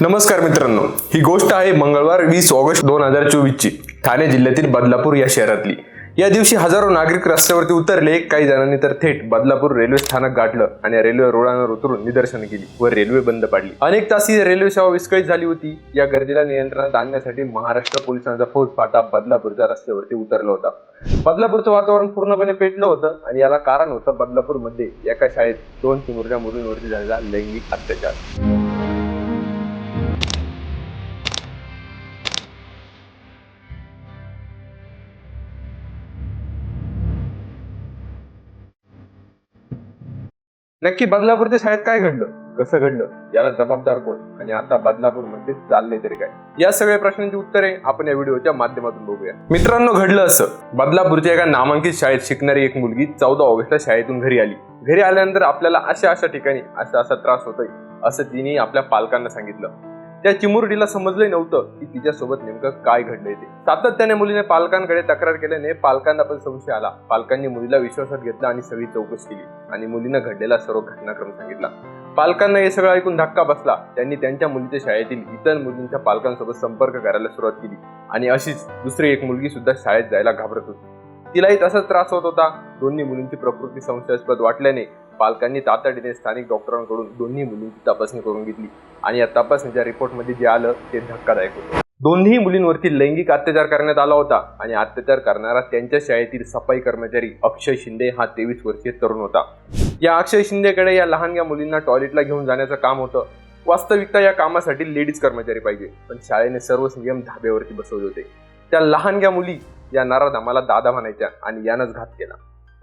नमस्कार मित्रांनो. ही गोष्ट आहे मंगळवार वीस ऑगस्ट दोन हजार चोवीसची. ठाणे जिल्ह्यातील बदलापूर या शहरातली. या दिवशी हजारो नागरिक रस्त्यावरती उतरले. काही जणांनी तर थेट बदलापूर रेल्वे स्थानक गाठलं आणि रेल्वे रुळांवर उतरून निदर्शन केली व रेल्वे बंद पाडली. अनेक तास ही रेल्वे सेवा विस्कळीत झाली होती. या गर्दीला नियंत्रणात आणण्यासाठी महाराष्ट्र पोलिसांचा फौज फाटा बदलापूरच्या रस्त्यावरती उतरला होता. बदलापूरचं वातावरण पूर्णपणे पेटलं होतं आणि याला कारण होतं बदलापूरमध्ये एका शाळेत दोन चिमुरड्या मुलींवरती झालेला लैंगिक अत्याचार. नक्की बदलापूरच्या शाळेत काय घडलं? कसं घडलं? याला जबाबदार कोण? आणि आता बदलापूर म्हणजे मध्ये चालले तरी काय? या सगळ्या प्रश्नांची उत्तरे आपण या व्हिडिओच्या माध्यमातून बघूया. मित्रांनो घडलं असं. बदलापूरच्या एका नामांकित शाळेत शिकणारी एक मुलगी चौदा ऑगस्टला शाळेतून घरी आली. घरी आल्यानंतर आपल्याला अशा अशा ठिकाणी असा असा त्रास होतोय असं तिने आपल्या पालकांना सांगितलं. त्या चिमुरडीला समजलं नव्हतं की तिच्यासोबत नेमकं काय घडलंय ते. सातत्याने मुलीने पालकांकडे तक्रार केल्याने पालकांना पण संशय आला. पालकांनी मुलीला विश्वासात घेतला आणि सगळी चौकशी केली आणि मुलीनं घडलेला सर्व घटनाक्रम सांगितला. पालकांना हे सगळं ऐकून धक्का बसला. त्यांनी त्यांच्या मुलीच्या शाळेतील इतर मुलींच्या पालकांसोबत संपर्क करायला सुरुवात केली आणि अशीच दुसरी एक मुलगी सुद्धा शाळेत जायला घाबरत होती. तिलाही तसाच त्रास होत होता. दोन्ही मुलींची प्रकृती संशयास्पद वाटल्याने पालकांनी तातडीने स्थानिक डॉक्टरांकडून दोन्ही मुलींची तपासणी करून घेतली. आणि या तपासणीच्या रिपोर्टमध्ये जे आलं ते धक्कादायक होतं. दोन्ही मुलींवरती लैंगिक अत्याचार करण्यात आला होता आणि अत्याचार करणारा त्यांच्या शाळेतील सफाई कर्मचारी अक्षय शिंदे हा तेवीस वर्षीय तरुण होता. या अक्षय शिंदेकडे या लहानग्या मुलींना टॉयलेटला घेऊन जाण्याचं काम होतं. वास्तविकता या कामासाठी लेडीज कर्मचारी पाहिजे. पण शाळेने सर्वच नियम धाब्यावरती बसवले होते. त्या लहानग्या मुली या नाराधामाला दादा म्हणायच्या आणि यानंच घात केला.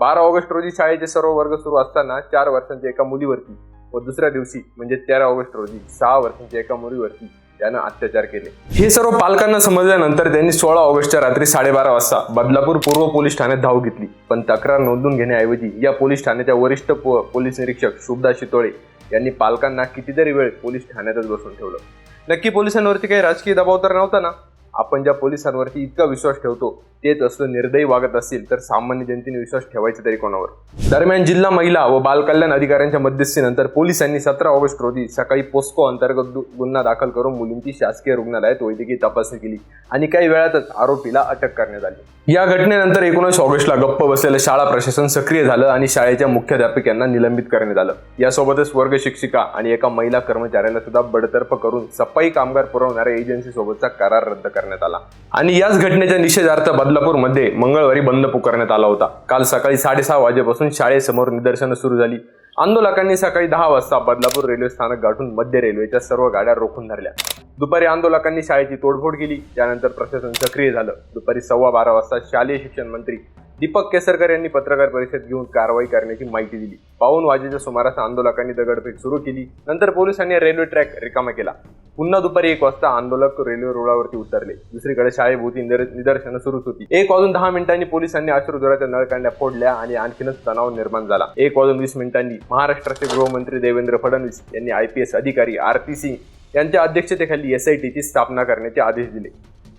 बारा ऑगस्ट रोजी शाळेचे सर्व वर्ग सुरू असताना चार वर्षांच्या एका मुलीवरती व दुसऱ्या दिवशी म्हणजे तेरा ऑगस्ट रोजी सहा वर्षांच्या एका मुलीवरती त्यानं अत्याचार केले. हे सर्व पालकांना समजल्यानंतर त्यांनी सोळा ऑगस्टच्या रात्री साडेबारा वाजता बदलापूर पूर्व पोलीस ठाण्यात धाव घेतली. पण तक्रार नोंदवून घेण्याऐवजी या पोलीस ठाण्याच्या वरिष्ठ पोलीस निरीक्षक शुभदा शितोळे यांनी पालकांना कितीतरी वेळ पोलीस ठाण्यातच बसून ठेवलं. नक्की पोलिसांवरती काही राजकीय दबाव तर नव्हता ना? आपण ज्या पोलिसांवरती इतका विश्वास ठेवतो तेच असं निर्दयी वागत असतील तर सामान्य जनतेने विश्वास ठेवायचा तरी कोणावर? दरम्यान जिल्हा महिला व बालकल्याण अधिकाऱ्यांच्या मध्यस्थीनंतर पोलिसांनी सतरा ऑगस्ट रोजी सकाळी पोस्को अंतर्गत गुन्हा दाखल करून मुलींची शासकीय रुग्णालयात वैद्यकीय तपासणी केली आणि काही वेळातच आरोपीला अटक करण्यात आली. या घटनेनंतर एकोणीस ऑगस्टला गप्प बसलेलं शाळा प्रशासन सक्रिय झालं आणि शाळेच्या मुख्याध्यापकांना निलंबित करण्यात आलं. यासोबतच वर्ग शिक्षिका आणि एका महिला कर्मचाऱ्याला सुद्धा बडतर्फ करून सफाई कामगार पुरवणाऱ्या एजन्सीसोबतचा करार रद्द करण्यात आला. आणि याच घटनेच्या निषेधार्थ बदलापूरमध्ये मंगळवारी बंद पुकारण्यात आला होता. काल सकाळी साडेसहा वाजेपासून शाळेसमोर निदर्शनं सुरू झाली. आंदोलकांनी सकाळी दहा वाजता बदलापूर रेल्वे स्थानक गाठून मध्य रेल्वेच्या सर्व गाड्या रोखून धरल्या. दुपारी आंदोलकांनी शाळेची तोडफोड केली. त्यानंतर प्रशासन सक्रिय झालं. दुपारी सव्वा बारा वाजता शालेय शिक्षण मंत्री दीपक केसरकर यांनी पत्रकार परिषद घेऊन कारवाई करण्याची माहिती दिली. पाऊन वाजेच्या सुमारास आंदोलकांनी दगडफेक सुरू केली. नंतर पोलिसांनी रेल्वे ट्रॅक रिकामा केला. पुन्हा दुपारी एक वाजता आंदोलक रेल्वे रुळावरती उतरले. दुसरीकडे शाळेभोवती निदर्शनं सुरूच होती. एक वाजून दहा मिनिटांनी पोलिसांनी अश्रुधुराच्या नळकांड्या फोडल्या आणि आणखीनच तणाव निर्माण झाला. एक वाजून वीस मिनिटांनी महाराष्ट्राचे गृहमंत्री देवेंद्र फडणवीस यांनी आय पी एस अधिकारी आरती सिंग यांच्या अध्यक्षतेखाली एस आय टीची स्थापना करण्याचे आदेश दिले.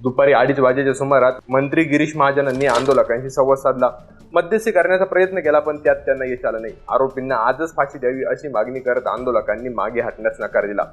दुपारी अडीच वाजेच्या सुमारात मंत्री गिरीश महाजनांनी आंदोलकांशी संवाद साधला. मध्यस्थी करण्याचा प्रयत्न केला पण त्यात त्यांना यश आलं नाही. आरोपींना आजच फाशी द्यावी अशी मागणी करत आंदोलकांनी मागे हटण्यास नकार दिला.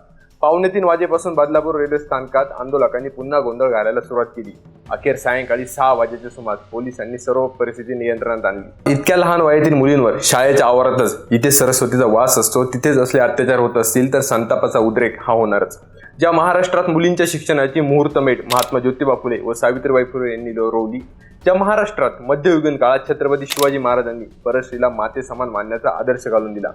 पावणे तीन वाजेपासून बदलापूर रेल्वे स्थानकात आंदोलकांनी पुन्हा गोंधळ घालायला सुरुवात केली. अखेर सायंकाळी सहा वाजेच्या सुमारास पोलिसांनी सर्व परिस्थिती नियंत्रणात आणली. इतक्या लहान वयातील मुलींवर शाळेच्या आवारातच जिथे सरस्वतीचा वास असतो तिथेच असले अत्याचार होत असतील तर संतापाचा उद्रेक हा होणारच. ज्या महाराष्ट्रात मुलींच्या शिक्षणाची मुहूर्तमेट महात्मा ज्योतिबा फुले व सावित्रीबाई फुले यांनी रोवली ज्या महाराष्ट्रात मध्ययुगीन काळात छत्रपती शिवाजी महाराजांनी परश्रीला माते समान मानण्याचा आदर्श घालून दिला.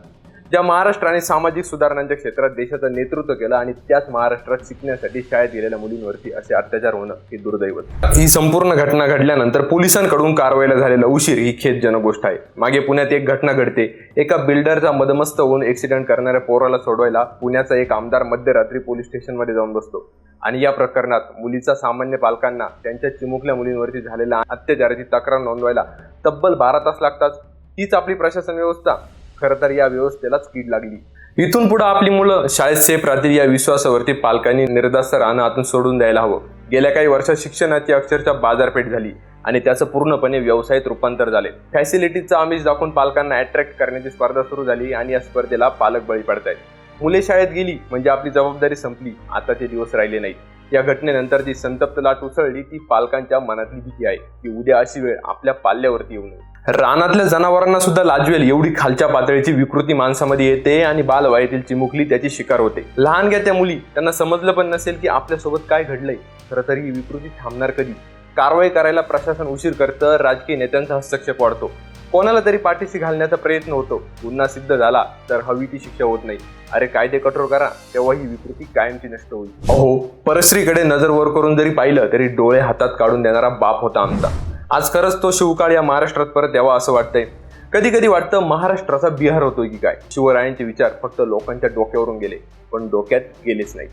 ज्या महाराष्ट्राने सामाजिक सुधारणांच्या क्षेत्रात देशाचं नेतृत्व केलं आणि त्याच महाराष्ट्रात शिकण्यासाठी शाळेत गेलेल्या मुलींवरती असे अत्याचार होणं हे दुर्दैवत ही संपूर्ण घटना घडल्यानंतर पोलिसांकडून कारवाईला झालेला उशीर ही खेदजनक गोष्ट आहे. मागे पुण्यात एक घटना घडते. एका बिल्डरचा मदमस्त होऊन ऍक्सिडेंट करणाऱ्या पोराला सोडवायला पुण्याचा एक आमदार मध्यरात्री पोलीस स्टेशनमध्ये जाऊन बसतो. आणि या प्रकरणात मुलीचा सामान्य पालकांना त्यांच्या चिमुकल्या मुलींवरती झालेल्या अत्याचाराची तक्रार नोंदवायला तब्बल बारा तास लागतात. हीच आपली प्रशासन व्यवस्था. खरं तर या व्यवस्थेलाच कीड लागली. इथून पुढे आपली मुलं शाळेत सेफ राहतील या विश्वासावरती पालकांनी निर्धास्त राहणं आतून सोडून द्यायला हवं. गेल्या काही वर्षात शिक्षणाची अक्षरशः बाजारपेठ झाली आणि त्याचं पूर्णपणे व्यवसायात रूपांतर झाले. फॅसिलिटीजचा आमिष दाखवून पालकांना अट्रॅक्ट करण्याची स्पर्धा सुरू झाली आणि या स्पर्धेला पालक बळी पडतायत. मुले शाळेत गेली म्हणजे आपली जबाबदारी संपली. आता ते दिवस राहिले नाहीत. या घटनेनंतर जी संतप्त लाट उसळली ती पालकांच्या मनातली भीती आहे की उद्या अशी वेळ आपल्या पाल्यावरती येऊ नये. रानातल्या जनावरांना सुद्धा लाजवेल एवढी खालच्या पातळीची विकृती माणसामध्ये येते आणि बालवायातील चिमुकली त्याची शिकार होते. लहान घ्या त्या मुली त्यांना समजलं पण नसेल की आपल्यासोबत काय घडलंय. खरं तर ही विकृती थांबणार कधी? कारवाई करायला प्रशासन उशीर करतं राजकीय नेत्यांचा हस्तक्षेप वाढतो. कोणाला तरी पाठीशी घालण्याचा प्रयत्न होतो. गुन्हा सिद्ध झाला तर हवी ती शिक्षा होत नाही. अरे कायदे कठोर करा तेव्हा ही विकृती कायमची नष्ट होईल. अहो परश्रीकडे नजर वर करून जरी पाहिलं तरी डोळे हातात काढून देणारा बाप होता आमचा. आज खरंच तो शिवकाळ या महाराष्ट्रात परत यावा असं वाटतंय. कधी कधी वाटतं महाराष्ट्राचा बिहार होतोय की काय? शिवरायांचे विचार फक्त लोकांच्या डोक्यावरून गेले पण डोक्यात गेलेच नाही